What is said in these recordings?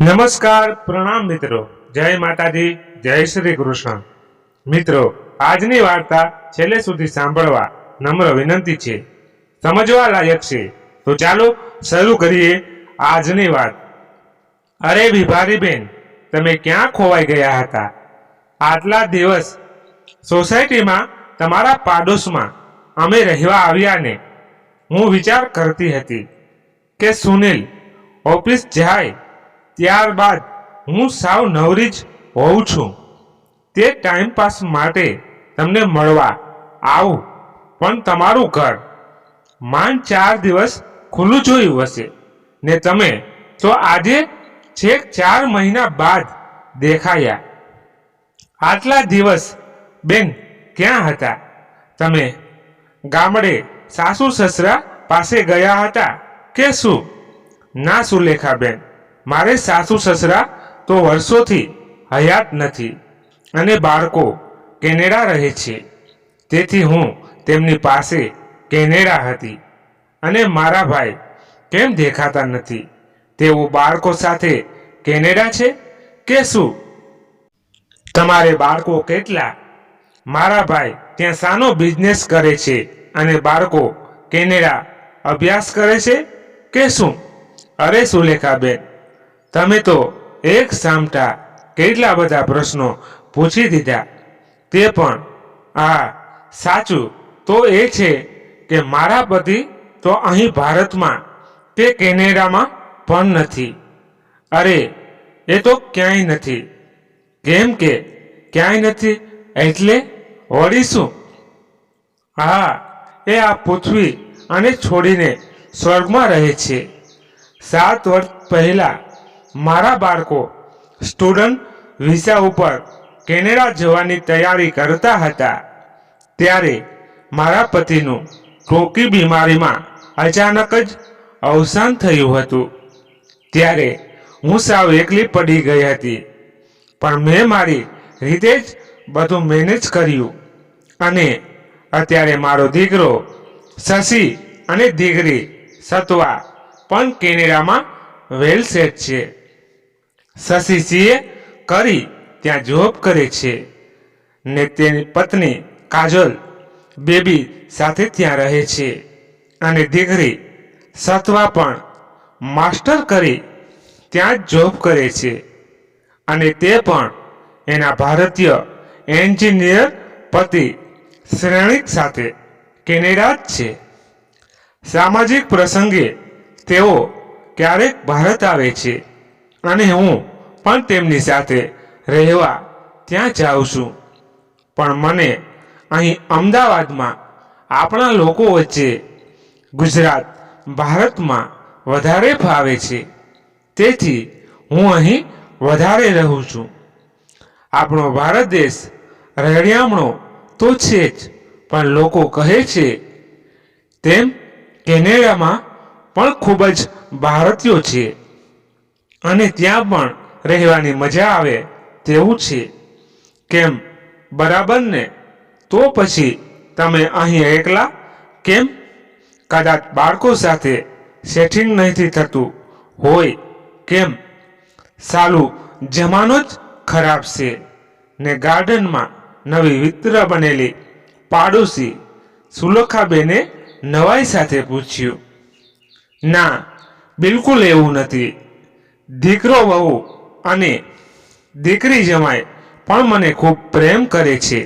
નમસ્કાર, પ્રણામ મિત્રો. જય માતાજી, જય શ્રી કૃષ્ણ. મિત્રો, આજની વાર્તા છેલ્લે સુધી સાંભળવા નમ્ર વિનંતી છે. સમજવા લાયક છે. તો ચાલો શરૂ કરીએ આજની વાત. અરે વિભારી બેન, તમે ક્યાં ખોવાઈ ગયા હતા? આટલા દિવસ સોસાયટીમાં તમારા પાડોશમાં અમે રહેવા આવ્યા ને હું વિચાર કરતી હતી કે સુનિલ, ઓફિસ જાય ત્યારબાદ હું સાવ નવરી જ હોઉં છું. તે ટાઈમ પાસ માટે તમને મળવા આવું, પણ તમારું ઘર માંડ ચાર દિવસ ખુલ્લું જોયું હશે ને તમે તો આજે છેક ચાર મહિના બાદ દેખાયા. આટલા દિવસ બેન ક્યાં હતા? તમે ગામડે સાસુ સસરા પાસે ગયા હતા કે શું? ના સુલેખાબેન મારે સાસુ સસરા તો વર્ષોથી હયાત નથી અને બાળકો કેનેડા રહે છે. તેથી હું તેમની પાસે કેનેડા હતી અને મારા ભાઈ કેમ દેખાતા નથી? તેઓ બાળકો સાથે કેનેડા છે કે શું? તમારે બાળકો કેટલા? મારા ભાઈ ત્યાં સાનો બિઝનેસ કરે છે અને બાળકો કેનેડા અભ્યાસ કરે છે કે શું? અરે સુલેખાબેન તમે તો એક સામટા કેટલા બધા પ્રશ્નો પૂછી દીધા. તે પણ આ સાચું તો એ છે કે મારા પતિ તો અહીં ભારતમાં કે કેનેડામાં પણ નથી. અરે, એ તો ક્યાંય નથી. કેમ કે ક્યાંય નથી એટલે વળીશું હા, એ આ પૃથ્વી અને છોડીને સ્વર્ગમાં રહે છે. સાત વર્ષ પહેલા મારા બાળકો સ્ટુડન્ટ વિઝા ઉપર કેનેડા જવાની તૈયારી કરતા હતા. ત્યારે મારા પતિનું ટોકી બીમારીમાં અચાનક જ અવસાન થયું હતું. ત્યારે હું સાવ એકલી પડી ગઈ હતી. પણ મેં મારી રીતે જ બધું મેનેજ કર્યું. અને અત્યારે મારો દીકરો શશી અને દીકરી સત્વા પણ કેનેડામાં વેલ સેટ છે. શશી સીએ કરી ત્યાં જોબ કરે છે. ને તેની પત્ની કાજલ બેબી સાથે ત્યાં રહે છે. અને દીકરી સત્વા પણ માસ્ટર કરી ત્યાં જ જોબ કરે છે. અને તે પણ એના ભારતીય એન્જિનિયર પતિ શ્રેણિક સાથે કેનેડા જ છે. સામાજિક પ્રસંગે તેઓ ક્યારેક ભારત આવે છે. અને હું પણ તેમની સાથે રહેવા ત્યાં જાઉં છું. પણ મને અહીં અમદાવાદમાં આપણા લોકો વચ્ચે ગુજરાત, ભારતમાં વધારે ફાવે છે. તેથી હું અહીં વધારે રહું છું. આપણો ભારત દેશ રહેણિયામણો તો છે જ, પણ લોકો કહે છે તેમ કેનેડામાં પણ ખૂબ જ ભારતીયો છે. અને ત્યાં પણ રહેવાની મજા આવે તેવું છે. કેમ? બરાબર ને? તો પછી તમે અહીં એકલા કેમ? કદાચ બાળકો સાથે સેટિંગ નથી થતું હોય. કેમ? સાલું જમાનો જ ખરાબ છે ને ગાર્ડનમાં નવી વિત્ર બનેલી પાડોશી સુલખાબેને નવાઈ સાથે પૂછ્યું. ના, બિલકુલ એવું નથી. દીકરો વહુ અને દીકરી જમાય પણ મને ખૂબ પ્રેમ કરે છે.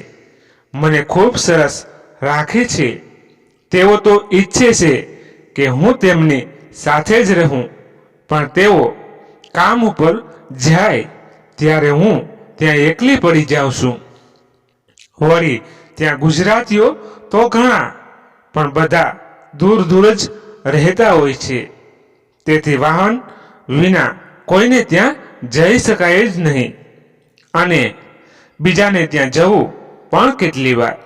મને ખૂબ સરસ રાખે છે. તેઓ તો ઈચ્છે છે કે હું તેમની સાથે જ રહું, પણ તેઓ કામ ઉપર જાય ત્યારે હું ત્યાં એકલી પડી જાઉં છું. વળી ત્યાં ગુજરાતીઓ તો ઘણા, પણ બધા દૂર દૂર જ રહેતા હોય છે. તેથી વાહન વિના કોઈને ત્યાં જઈ શકાય જ નહીં. અને બીજાને ત્યાં જવું પણ કેટલી વાર.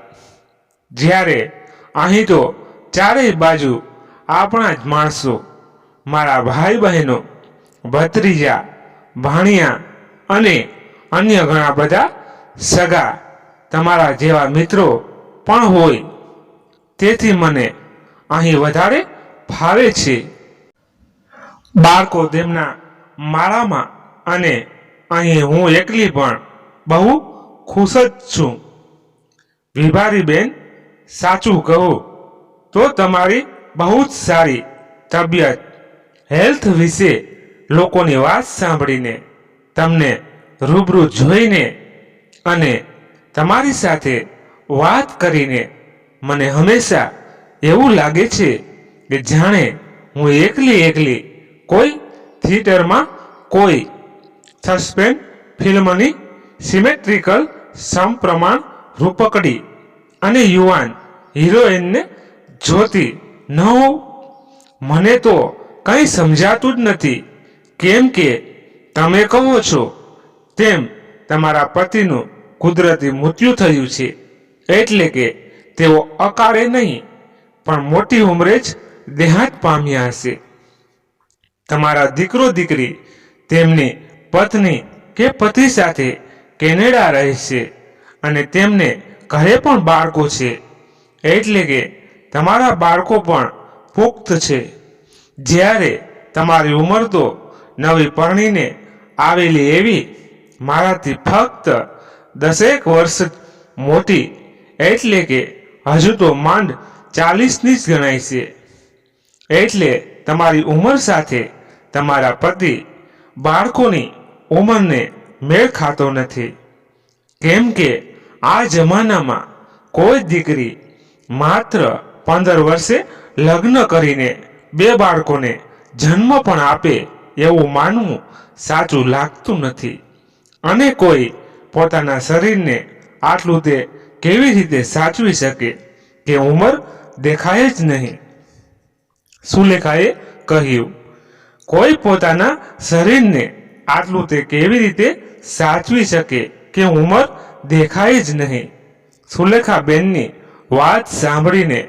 જ્યારે અહીં તો ચારેય બાજુ આપણા જ માણસો, મારા ભાઈ બહેનો, ભત્રીજા, ભાણિયા અને અન્ય ઘણા બધા સગા તમારા જેવા મિત્રો પણ હોય. તેથી મને અહીં વધારે ફાવે છે. બાળકો તેમના માળામાં અને અહીં હું એકલી પણ બહુ ખુશ જ છું. વિભારીબેન, સાચું કહું તો તમારી બહુ જ સારી તબિયત. હેલ્થ વિશે લોકોની વાત સાંભળીને તમને રૂબરૂ જોઈને અને તમારી સાથે વાત કરીને મને હંમેશા એવું લાગે છે કે જાણે હું એકલી એકલી કોઈ થિયેટરમાં કોઈ સસ્પેન્ડ ફિલ્મની સિમેટ્રિકલ સમપ્રમાણ રૂપકડી અને યુવાન હિરોઈનને જોતી ન મને તો કંઈ સમજાતું જ નથી. કેમ કે તમે કહો છો, તેમ તમારા પતિનું કુદરતી મૃત્યુ થયું છે. એટલે કે તેઓ અકાળે નહીં, પણ મોટી ઉંમરે જ દેહાંત પામ્યા હશે. તમારા દીકરો દીકરી તેમની પત્ની કે પતિ સાથે કેનેડા રહે છે અને તેમને ઘરે પણ બાળકો છે. એટલે કે તમારા બાળકો પણ પુખ્ત છે. જ્યારે તમારી ઉંમર તો નવી પરણીને આવેલી એવી, મારાથી ફક્ત દસેક વર્ષ મોટી, એટલે કે હજુ તો માંડ ચાલીસની જ ગણાય છે. એટલે તમારી ઉંમર સાથે તમારા પતિ બાળકોની ઉંમરને મેળ ખાતો નથી. કેમ કે આ જમાનામાં કોઈ દીકરી માત્ર પંદર વર્ષે લગ્ન કરીને બે બાળકોને જન્મ પણ આપે એવું માનવું સાચું લાગતું નથી. અને કોઈ પોતાના શરીરને આટલું તે કેવી રીતે સાચવી શકે કે ઉંમર દેખાય જ નહીં? સુલેખાએ કહ્યું કોઈ પોતાના શરીરને આટલું તે કેવી રીતે સાચવી શકે કે ઉંમર દેખાય જ નહીં? સુલેખાબેનની વાત સાંભળીને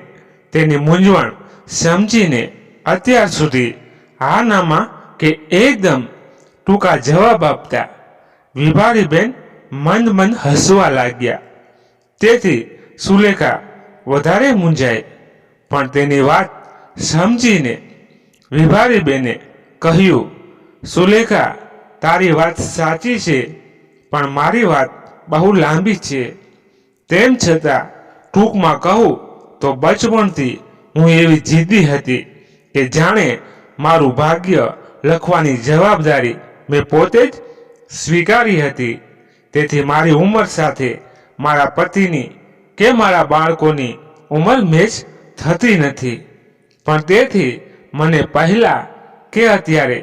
તેની મૂંઝવણ સમજીને અત્યાર સુધી હા નામાં કે એકદમ ટૂંકા જવાબ આપતા વિભારીબેન મંદ મંદ હસવા લાગ્યા. તેથી સુલેખા વધારે મૂંઝાય. પણ તેની વાત સમજીને વિભારીબેને કહ્યું, સુલેખા, તારી વાત સાચી છે, પણ મારી વાત બહુ લાંબી છે. તેમ છતાં, ટૂંકમાં કહું તો બચપણથી હું એવી જિદ્દી હતી કે જાણે મારું ભાગ્ય લખવાની જવાબદારી મેં પોતે જ સ્વીકારી હતી. તેથી મારી ઉંમર સાથે મારા પતિની કે મારા બાળકોની ઉંમર મેચ થતી નથી. પણ તેથી મને પહેલા કે અત્યારે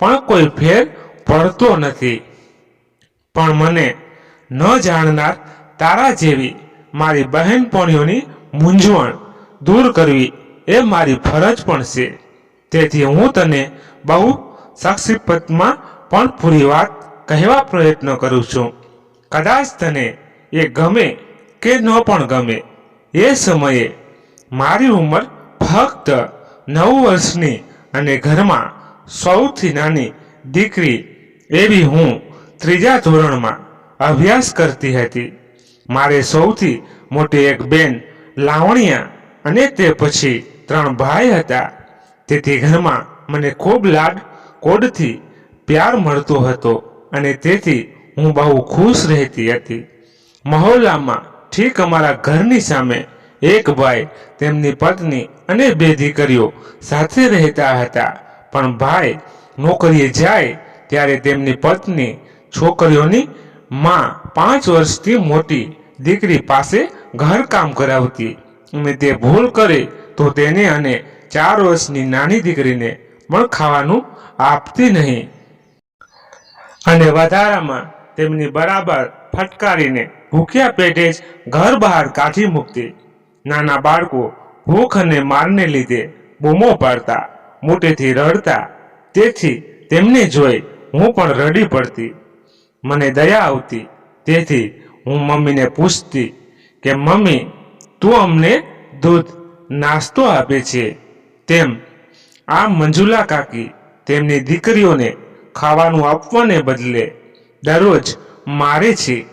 પણ કોઈ ફેર પડતો નથી. પણ મને ન જાણનાર તારા જેવી મારી બહેનપણીઓની મૂંઝવણ દૂર કરવી એ મારી ફરજ પણ છે. તેથી હું તને બહુ સંક્ષિપ્તમાં પણ પૂરી વાત કહેવા પ્રયત્ન કરું છું. કદાચ તને એ ગમે કે ન પણ ગમે, એ સમયે મારી ઉંમર ફક્ત નવ વર્ષની અને ઘરમાં સૌથી નાની દીકરી એવી હું ત્રીજા ધોરણમાં અભ્યાસ કરતી હતી. મારે સૌથી મોટી એક બેન લાવણિયા અને તે પછી ત્રણ ભાઈ હતા. તેથી ઘરમાં મને ખૂબ લાડ કોડથી પ્યાર મળતો હતો અને તેથી હું બહુ ખુશ રહેતી હતી. મહોલ્લામાં ઠીક અમારા ઘરની સામે એક ભાઈ તેમની પત્ની અને બે દીકરીઓ સાથે રહેતા હતા. પણ ભાઈ નોકરીએ જાય ત્યારે તેમની પત્ની છોકરીઓની માં પાંચ વર્ષથી મોટી દીકરી પાસે ઘરકામ કરાવતી અને તે ભૂલ કરે તો તેને અને ચાર વર્ષની નાની દીકરીને પણ ખાવાનું આપતી નહીં. અને વધારામાં તેમની બરાબર ફટકારીને ભૂખ્યા પેટે જ ઘર બહાર કાઢી મૂકતી. નાના બાળકો ભૂખ અને મારને લીધે બૂમો પાડતા, મોટેથી રડતા. તેથી તેમને જોઈ હું પણ રડી પડતી. મને દયા આવતી. તેથી હું મમ્મીને પૂછતી કે, મમ્મી, તું અમને દૂધ નાસ્તો આપે છે? તેમ, આ મંજુલા કાકી તેમની દીકરીઓને ખાવાનું આપવાને બદલે દરરોજ મારે છે.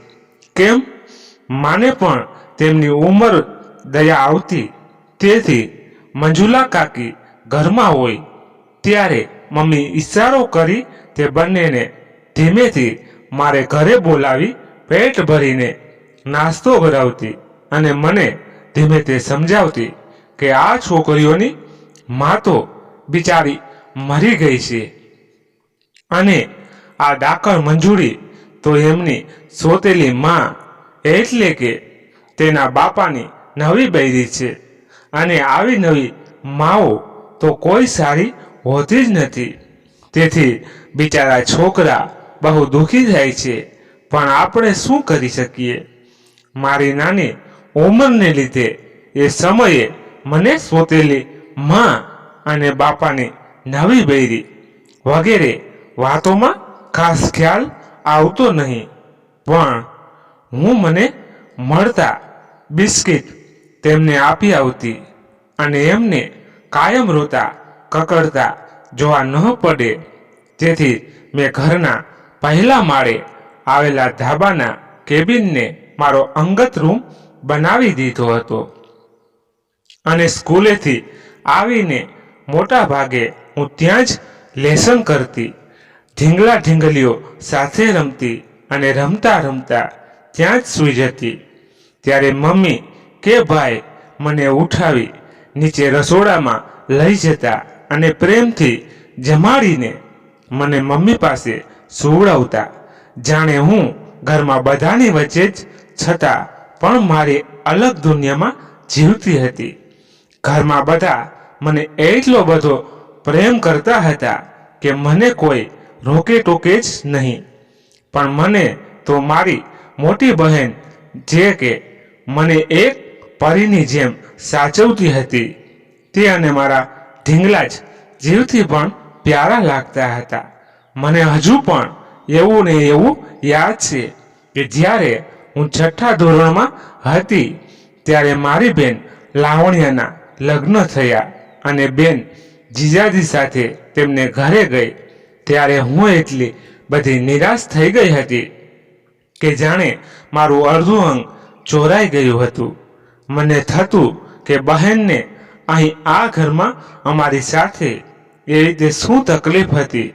કેમ? માને પણ તેમની ઉંમર દયા આવતી. તેથી મંજુલા કાકી ઘરમાં હોય ત્યારે મમ્મી ઈશારો કરી તે બંનેને ધીમેથી મારે ઘરે બોલાવી પેટ ભરીને નાસ્તો કરાવતી અને મને ધીમે તે સમજાવતી કે આ છોકરીઓની મા તો બિચારી મરી ગઈ છે. અને આ ડાકર મંજૂરી તો એમની સોતેલી માં એટલે કે તેના બાપાની નવી બૈરી છે. અને આવી નવી માઓ તો કોઈ સારી હોતી જ નથી. તેથી બિચારા છોકરા બહુ દુઃખી થાય છે. પણ આપણે શું કરી શકીએ? મારી નાની ઉંમરને લીધે એ સમયે મને સોતેલી માં અને બાપાની નવી બૈરી વગેરે વાતોમાં ખાસ ખ્યાલ આવતો નહીં. પણ હું મને મળતા બિસ્કિટ તેમને આપી આવતી અને એમને કાયમ રોતા, કકડતા, જોવા ન પડે. તેથી મેં ઘરના પહેલા માળે આવેલા ધાબાના કેબિનને મારો અંગત રૂમ બનાવી દીધો હતો. અને સ્કૂલેથી આવીને મોટા ભાગે હું ત્યાં જ લેસન કરતી, ઢીંગલા ઢીંગલીઓ સાથે રમતી અને રમતા રમતા ત્યાં જ સૂઈ જતી. ત્યારે મમ્મી કે ભાઈ, મને ઉઠાવી નીચે રસોડામાં લઈ જતા અને પ્રેમથી જમાડીને મને મમ્મી પાસે સુવડાવતા. જાણે હું ઘરમાં બધાની વચ્ચે જ છતાં પણ મારી અલગ દુનિયામાં જીવતી હતી. ઘરમાં બધા મને એટલો બધો પ્રેમ કરતા હતા કે મને કોઈ રોકે ટોકે જ નહીં. પણ મને તો મારી મોટી બહેન જે કે મને એક પરીની જેમ સાચવતી હતી. તે અને મારા ઢીંગલા જ જીવથી પણ પ્યારા લાગતા હતા. મને હજુ પણ એવું ને એવું યાદ છે કે જ્યારે હું છઠ્ઠા ધોરણમાં હતી, ત્યારે મારી બેન લાવણ્યના લગ્ન થયા અને બેન જીજાજી સાથે તેમને ઘરે ગઈ. ત્યારે હું એટલી બધી નિરાશ થઈ ગઈ હતી કે જાણે મારું અડધું અંગ ચોરાઈ ગયું હતું. મને થતું કે બહેનને અહીં આ ઘરમાં અમારી સાથે એ રીતે શું તકલીફ હતી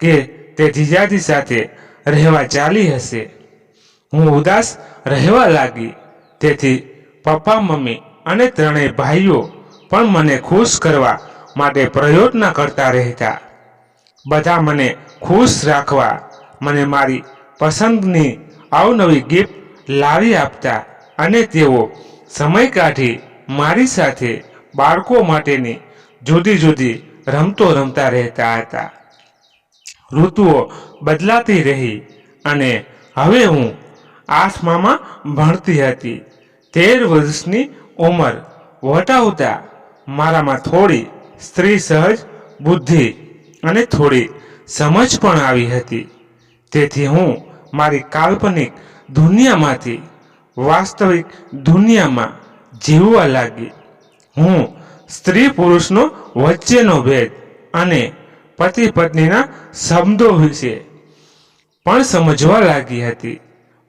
કે તે જીજાજી સાથે રહેવા ચાલી હશે? હું ઉદાસ રહેવા લાગી. તેથી પપ્પા, મમ્મી અને ત્રણેય ભાઈઓ પણ મને ખુશ કરવા માટે પ્રયત્ન કરતા રહેતા. બધા મને ખુશ રાખવા મને મારી પસંદની અવનવી ગિફ્ટ લાવી આપતા અને તેઓ સમય કાઢી મારી સાથે બાળકો માટેની જુદી જુદી રમતો રમતા રહેતા હતા. ઋતુઓ બદલાતી રહી અને હવે હું આઠમામાં ભણતી હતી. તેર વર્ષની ઉંમર વટાવતા મારામાં થોડી સ્ત્રી સહજ બુદ્ધિ અને થોડી સમજ પણ આવી હતી. તેથી હું મારી કાલ્પનિક દુનિયામાંથી વાસ્તવિક દુનિયામાં જીવવા લાગી. હું સ્ત્રી પુરુષનો વચ્ચેનો ભેદ અને પતિ પત્નીના શબ્દો વિશે પણ સમજવા લાગી હતી.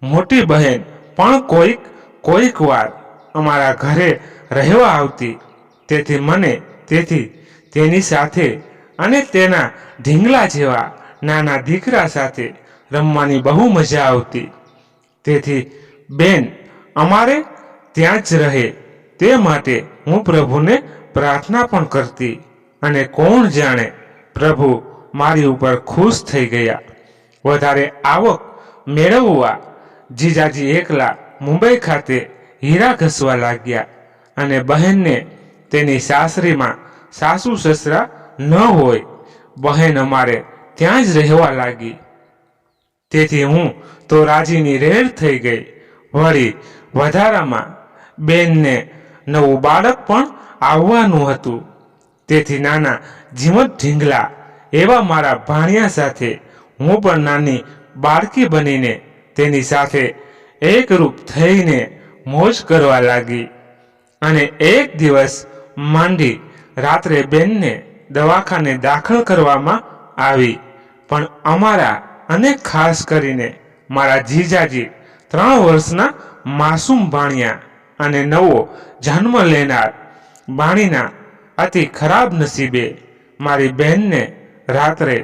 મોટી બહેન પણ કોઈક કોઈક વાર અમારા ઘરે રહેવા આવતી. તેથી મને, તેથી તેની સાથે અને તેના ઢીંગલા જેવા નાના દીકરા સાથે રમવાની બહુ મજા આવતી. તેથી બેન, અમારે ત્યાં જ રહે. તે માટે હું પ્રભુને પ્રાર્થના પણ કરતી અને કોણ જાણે પ્રભુ મારી ઉપર ખુશ થઈ ગયા. વધારે આવક મેળવવા જીજાજી એકલા મુંબઈ ખાતે હીરા ઘસવા લાગ્યા અને બહેનને તેની સાસરીમાં સાસુ સસરા ન હોય, બહેન અમારે ત્યાં જ રહેવા લાગી. તેથી હું તો રાજીની રેડ થઈ ગઈ. વળી વધારામાં બેનને નવું બાળક પણ આવવાનું હતું. તેથી નાના જીમત ઢીંગલા એવા મારા ભાણિયા સાથે હું પણ નાની બાળકી બનીને તેની સાથે એકરૂપ થઈને મોજ કરવા લાગી. અને એક દિવસ માંડી રાત્રે બેનને દવાખાને દાખલ કરવામાં આવી. પણ અમારા અને ખાસ કરીને મારા જીજાજી ત્રણ વર્ષના માસૂમ ભાણિયા અને નવો જન્મ લેનાર બાણીના અતિ ખરાબ નસીબે મારી બહેનને રાત્રે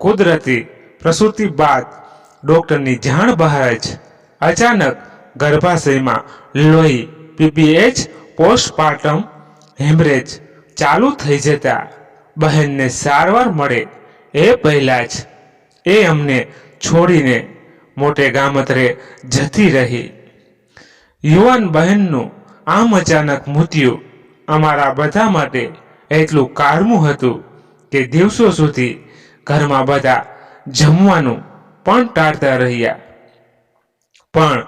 કુદરતી પ્રસૂતિ બાદ ડોક્ટરની જાણ બહાર જ અચાનક ગર્ભાશયમાં લોહી પીપીએચ પોસ્ટપાર્ટમ હેમરેજ ચાલુ થઈ જતા બહેનને સારવાર મળે એ પહેલાં જ એ અમને છોડીને મોટે ગામતરે જતી રહી. યુવાન બહેનનું આમ અચાનક મૃત્યુ અમારા બધા માટે એટલું કારમું હતું કે દિવસો સુધી ઘરમાં બધા જમવાનું પણ ટાળતા રહ્યા. પણ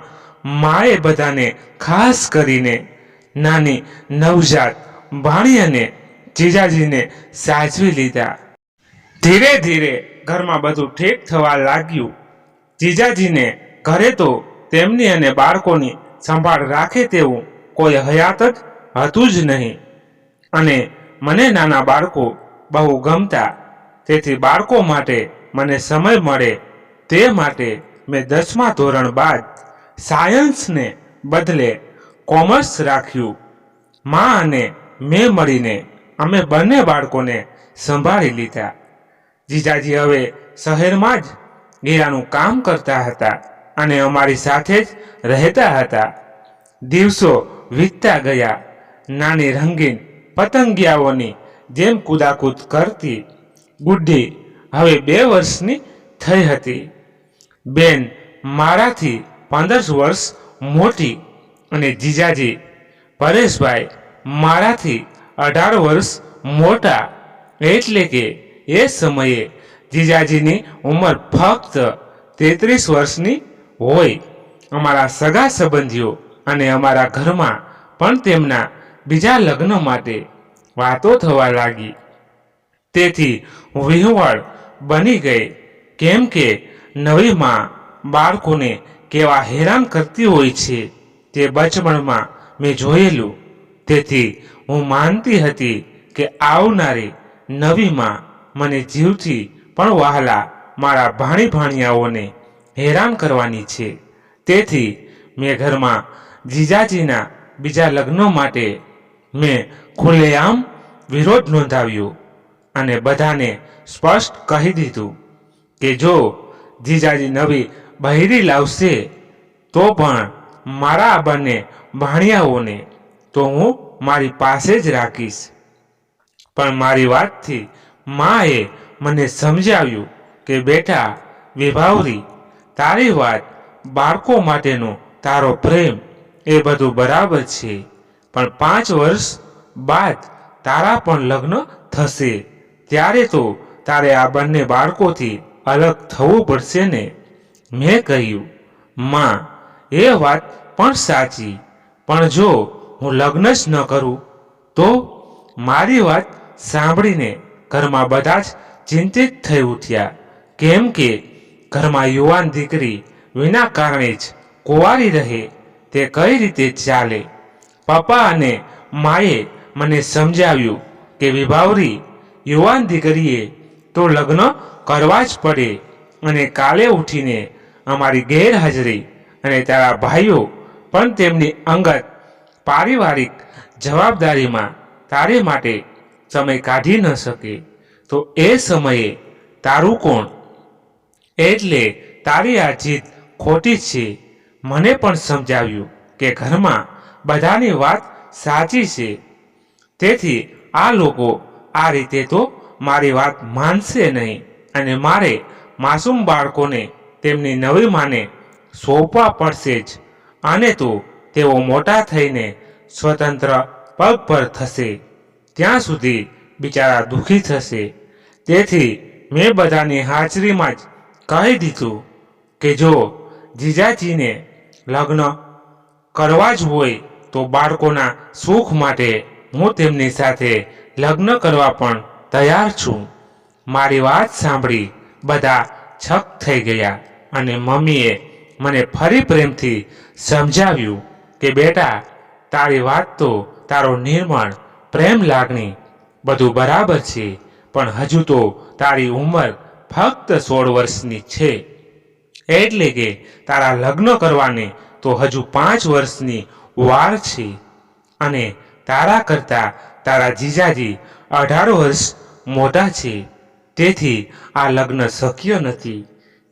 માએ બધાને ખાસ કરીને નાની નવજાત ભાણિયાને જીજાજીને સાચવી લીધા. ધીરે ધીરે ઘરમાં બધું ઠીક થવા લાગ્યું. જીજાજીને ઘરે તો તેમની અને બાળકોની સંભાળ રાખે તેવું કોઈ હયાત જ હતું જ નહીં. અને મને નાના બાળકો બહુ ગમતા, તેથી બાળકો માટે મને સમય મળે તે માટે મેં દસમા ધોરણ બાદ સાયન્સને બદલે કોમર્સ રાખ્યું. માં અને મેં મળીને અમે બંને બાળકોને સંભાળી લીધા. જીજાજી હવે શહેરમાં જ ગીરાનું કામ કરતા હતા અને અમારી સાથે જ રહેતા હતા. દિવસો વીતતા ગયા. નાની રંગીન પતંગિયાઓની જેમ કુદાકૂદ કરતી ગુડ્ડી હવે બે વર્ષની થઈ હતી. બેન મારાથી પંદર વર્ષ મોટી અને જીજાજી પરેશભાઈ મારાથી અઢાર વર્ષ મોટા. એટલે કે એ સમયે જીજાજીની ઉંમર ફક્ત તેત્રીસ વર્ષની હોય. અમારા સગા સંબંધીઓ અને અમારા ઘરમાં પણ તેમના બીજા લગ્ન માટે વાતો થવા લાગી. તેથી વિહવળ બની ગઈ કેમ કે નવી માં બાળકોને કેવા હેરાન કરતી હોય છે તે બચપણમાં મેં જોયેલું. તેથી હું માનતી હતી કે આવનારી નવી માં મને જીવથી પણ વહાલા મારા ભાણી ભાણિયાઓને હેરાન કરવાની છે. તેથી મેં ઘરમાં જીજાજીના બીજા લગ્નો માટે મેં ખુલ્લેઆમ વિરોધ નોંધાવ્યો અને બધાને સ્પષ્ટ કહી દીધું કે જો જીજાજી નવી બહેરી લાવશે, તો પણ મારા આ બંને ભાણિયાઓને તો હું મારી પાસે જ રાખીશ. પણ મારી વાતથી માએ મને સમજાવ્યું કે, બેટા, વિભાવરી, તારી વાત બાળકો માટેનો તારો પ્રેમ એ બધું બરાબર છે, પણ પાંચ વર્ષ બાદ તારા પણ લગ્ન થશે. ત્યારે તો તારે આ બંને બાળકોથી અલગ થવું પડશે ને? મેં કહ્યું, માં, એ વાત પણ સાચી, પણ જો હું લગ્ન જ ન કરું, તો મારી વાત સાંભળીને ઘરમાં બધા જ ચિંતિત થઈ ઉઠ્યા. કેમ કે ઘરમાં યુવાન દીકરી વિના કારણે જ કુવારી રહે, તે કઈ રીતે ચાલે? પપ્પા અને માએ મને સમજાવ્યું કે વિભાવરી, યુવાન દીકરીએ તો લગ્ન કરવા જ પડે અને કાલે ઉઠીને અમારી ગેરહાજરી અને તારા ભાઈઓ પણ તેમની અંગત પારિવારિક જવાબદારીમાં તારે માટે સમય કાઢી ન શકે. તો એ સમયે તારું કોણ? એટલે તારી આ જીત ખોટી છે. મને પણ સમજાવ્યું કે ઘરમાં બધાની વાત સાચી છે. તેથી આ લોકો આ રીતે તો મારી વાત માનશે નહીં અને મારે માસૂમ બાળકોને તેમની નવી માને સોંપવા પડશે જ. અને તો તેઓ મોટા થઈને સ્વતંત્ર પગ પર થશે. ત્યાં સુધી બિચારા દુઃખી થશે. તેથી મેં બધાની હાજરીમાં જ કહી દીધું કે જો જીજાજીને લગ્ન કરવા જ હોય તો બાળકોના સુખ માટે હું તેમની સાથે લગ્ન કરવા પણ તૈયાર છું. મારી વાત સાંભળી બધા છક થઈ ગયા અને મમ્મીએ મને ફરી પ્રેમથી સમજાવ્યું કે, બેટા, તારી વાત તો તારો નિર્મળ પ્રેમ લાગણી બધું બરાબર છે. પણ હજુ તો તારી ઉંમર ફક્ત સોળ વર્ષની છે. એટલે કે તારા લગ્ન કરવાને તો હજુ પાંચ વર્ષની વાર છે. અને તારા કરતા તારા જીજાજી અઢાર વર્ષ મોટા છે. તેથી આ લગ્ન શક્ય નથી.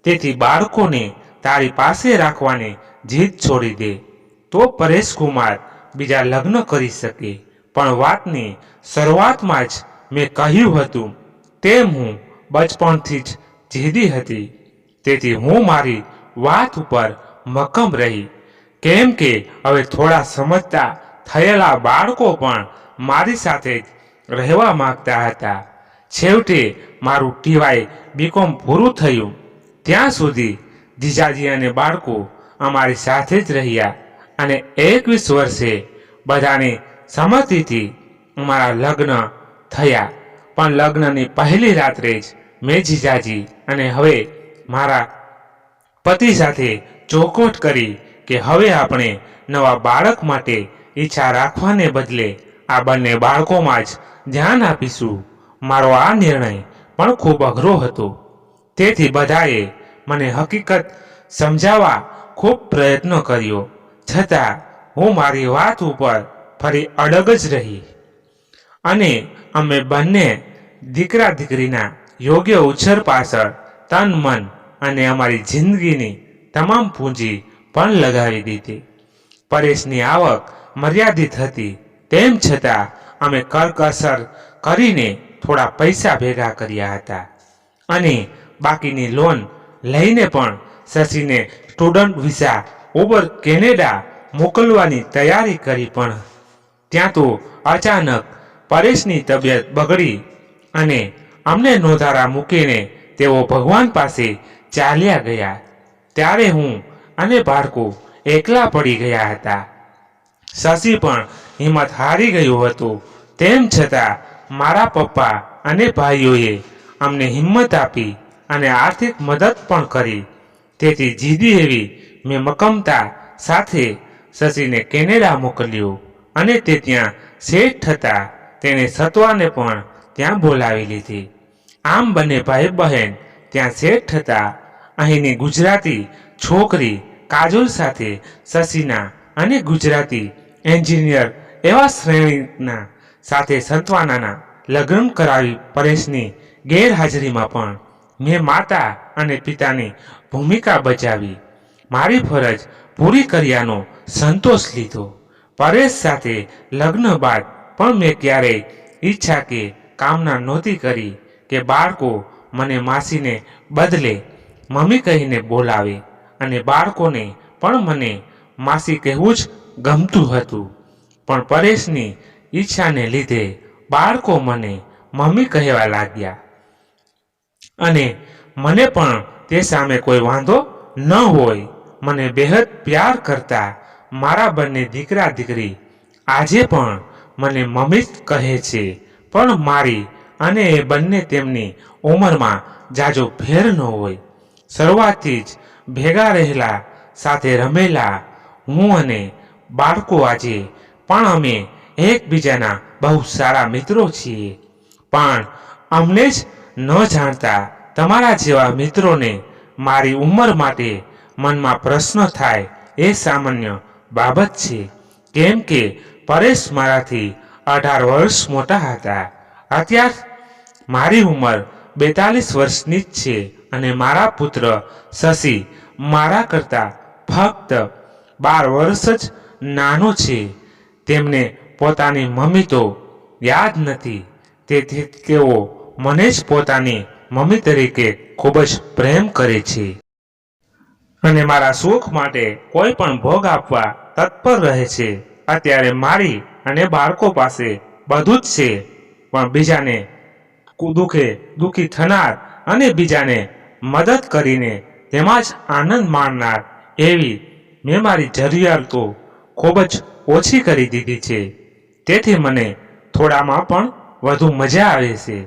તેથી બાળકોને તારી પાસે રાખવાની જીદ છોડી દે. તો પરેશકુમાર બીજા લગ્ન કરી શકે. પણ વાતની શરૂઆતમાં જ મેં કહ્યું હતું, તેમ હું બચપણથી જ જીદી હતી. તેથી હું મારી વાત ઉપર મક્કમ રહી. કેમ કે હવે થોડા સમજતા થયેલા બાળકો પણ મારી સાથે જ રહેવા માંગતા હતા. છેવટે મારું ટીવાય બીકોમ પૂરું થયું. ત્યાં સુધી જીજાજી અને બાળકો અમારી સાથે જ રહ્યા અને એકવીસ વર્ષે બધાની સંમતિથી અમારા લગ્ન થયા. પણ લગ્નની પહેલી રાત્રે જ મેં જીજાજી અને હવે મારા પતિ સાથે ચોખવટ કરી કે હવે આપણે નવા બાળક માટે ઈચ્છા રાખવાને બદલે આ બંને બાળકોમાં જ ધ્યાન આપીશું. મારો આ નિર્ણય પણ ખૂબ અઘરો હતો. તેથી બધાએ મને હકીકત સમજાવવા ખૂબ પ્રયત્ન કર્યો. છતાં હું મારી વાત ઉપર ફરી અડગ જ રહી. અને અમે બંને દીકરા દીકરીના યોગ્ય ઉછેર પાછળ તન, મન અને અમારી જિંદગીની તમામ પૂંજી પણ લગાવી દીધી. પરેશની આવક મર્યાદિત હતી. તેમ છતાં અમે કરકસર કરીને થોડા પૈસા ભેગા કર્યા હતા. અને બાકીની લોન લઈને પણ શશીને સ્ટુડન્ટ વિઝા ઉપર કેનેડા મોકલવાની તૈયારી કરી પણ. ત્યાં તો અચાનક પરેશની તબિયત બગડી અને અમને નોધારા મૂકીને તેઓ ભગવાન પાસે ચાલ્યા ગયા. ત્યારે હું અને બાળકો એકલા પડી ગયા હતા. શશી પણ હિંમત હારી ગયું હતું. તેમ છતાં મારા પપ્પા અને ભાઈઓએ અમને હિંમત આપી અને આર્થિક મદદ પણ કરી. તેથી જીદી એવી મેં મકમતા સાથે શશીને કેનેડા મોકલ્યો અને તે ત્યાં સેટ થતા તેણે સત્વાને પણ ત્યાં બોલાવી લીધી. આમ બંને ભાઈ બહેન ત્યાં સેટ થતા અહીંની ગુજરાતી છોકરી કાજોલ સાથે શશીના અને ગુજરાતી એન્જિનિયર એવા શ્રેણીના સાથે સંતવાનાના લગ્ન કરાવી પરેશની ગેરહાજરીમાં પણ મેં માતા અને પિતાની ભૂમિકા બજાવી. મારી ફરજ પૂરી કર્યાનો સંતોષ લીધો. પરેશ સાથે લગ્ન બાદ પણ મેં ક્યારેય ઈચ્છા કે કામના નહોતી કરી કે બાળકો મને માસીને બદલે મમ્મી કહીને બોલાવે અને બાળકોને પણ મને માસી કહેવું જ ગમતું હતું. પણ પરેશની ઈચ્છાને લીધે બાળકો મને મમ્મી કહેવા લાગ્યા. અને મને પણ તે સામે કોઈ વાંધો ન હોય. મને બેહદ પ્યાર કરતા મારા બંને દીકરા દીકરી આજે પણ મને મમ્મી કહે છે. પણ મારી અને એ બંને તેમની ઉંમરમાં જાજો ફેર ન હોય. શરૂઆતથી જ ભેગા રહેલા, સાથે રમેલા, હું અને બાળકો આજે પણ અમે એકબીજાના બહુ સારા મિત્રો છીએ. પણ અમને જ ન જાણતા તમારા જેવા મિત્રોને મારી ઉંમર માટે મનમાં પ્રશ્ન થાય એ સામાન્ય બાબત છે. કેમ કે પરેશ મારાથી અઢાર વર્ષ મોટા હતા. અત્યાર મારી ઉંમર બેતાલીસ વર્ષની જ છે અને મારા પુત્ર શશી મારા કરતાં ફક્ત બાર વર્ષ જ નાનો છે. તેમને પોતાની મમ્મી તો યાદ નથી. તેથી તેઓ મને જ પોતાની મમ્મી તરીકે ખૂબ જ પ્રેમ કરે છે. અને મારા સુખ માટે કોઈ પણ ભોગ આપવા તત્પર રહે છે. અત્યારે મારી અને બાળકો પાસે બધું જ છે. પણ બીજાને દુઃખે દુઃખી થનાર અને બીજાને મદદ કરીને તેમાં જ આનંદ માણનાર એવી મેં મારી જરૂરિયાતો ખૂબ જ ઓછી કરી દીધી છે. તેથી મને થોડામાં પણ વધુ મજા આવે છે.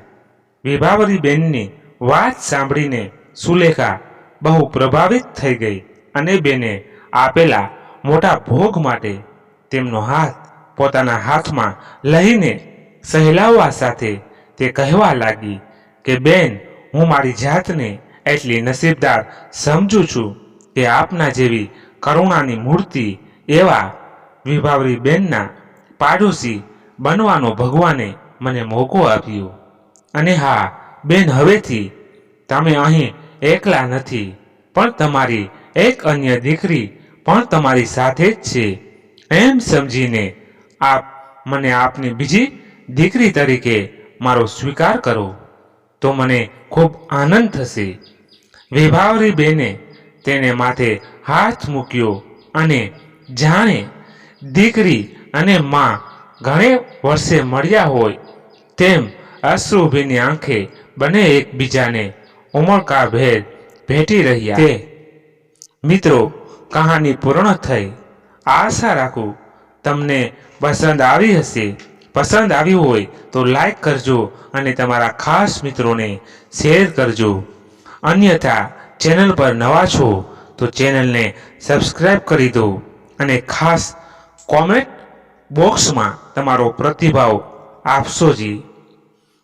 વિભાવરી બેનની વાત સાંભળીને સુલેખા બહુ પ્રભાવિત થઈ ગઈ અને બેને આપેલા મોટા ભોગ માટે તેમનો હાથ પોતાના હાથમાં લઈને સહેલાવવા સાથે તે કહેવા લાગી કે, બેન, હું મારી જાતને એટલી નસીબદાર સમજું છું કે આપના જેવી કરુણાની મૂર્તિ એવા વિભાવરી બેનના પાડોશી બનવાનો ભગવાને મને મોકો આપ્યો. અને હા, બેન, હવેથી તમે અહીં એકલા નથી, પણ તમારી એક અન્ય દીકરી પણ તમારી સાથે જ છે. એમ સમજીને આપ મને આપની બીજી દીકરી તરીકે મારો સ્વીકાર કરો. તો મને ખૂબ આનંદ થશે. વિભાવરી બેને તેને માથે હાથ મૂક્યો અને જાણે દીકરી અને માં ઘણે વર્ષે મળ્યા હોય તેમ અશ્રુભીની આંખે બંને એકબીજાને ઉમળકા ભેર ભેટી રહ્યા. તે મિત્રો કહાની પૂર્ણ થઈ. આશા રાખું, તમને પસંદ આવી હશે. પસંદ આવી હોય તો લાઈક કરજો અને તમારા ખાસ મિત્રોને શેર કરજો. અન્યથા ચેનલ પર નવા છો તો ચેનલને સબસ્ક્રાઈબ કરી દો અને ખાસ કોમેન્ટ બોક્સમાં તમારો પ્રતિભાવ આપશો જી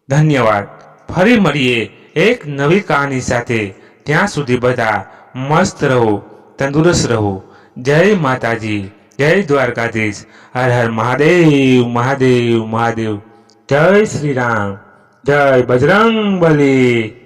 ધન્યવાદ. ફરી મળીએ એક નવી કહાની સાથે. ત્યાં સુધી બધા મસ્ત રહો, તંદુરસ્ત રહો. જય માતાજી, જય દ્વારકાધીશ, હર હર મહાદેવ મહાદેવ મહાદેવ. જય શ્રી રામ, જય બજરંગ બલી